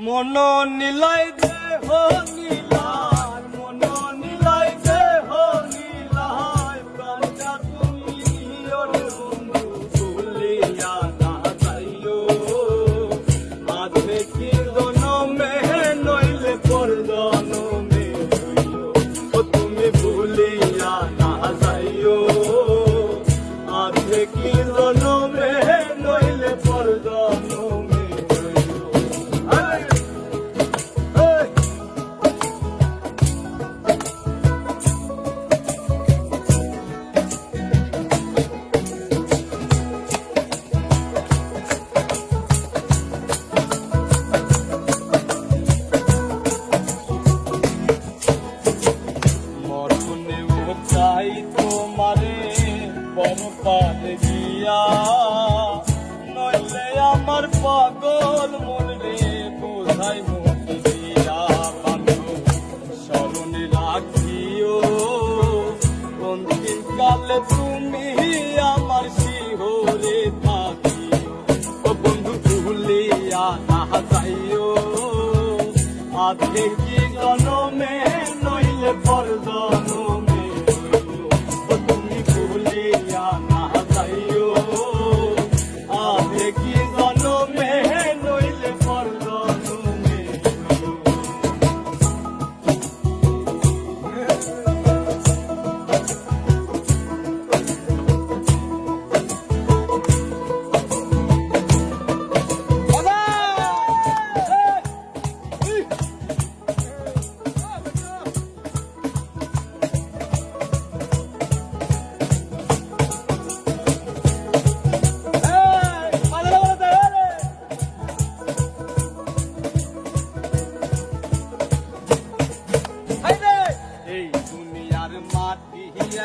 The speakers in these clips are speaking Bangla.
মন নিলয় দেহ নি বন পারে গিয়া নইলে আমার পাগল মনরে বোঝাই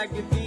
like a thief.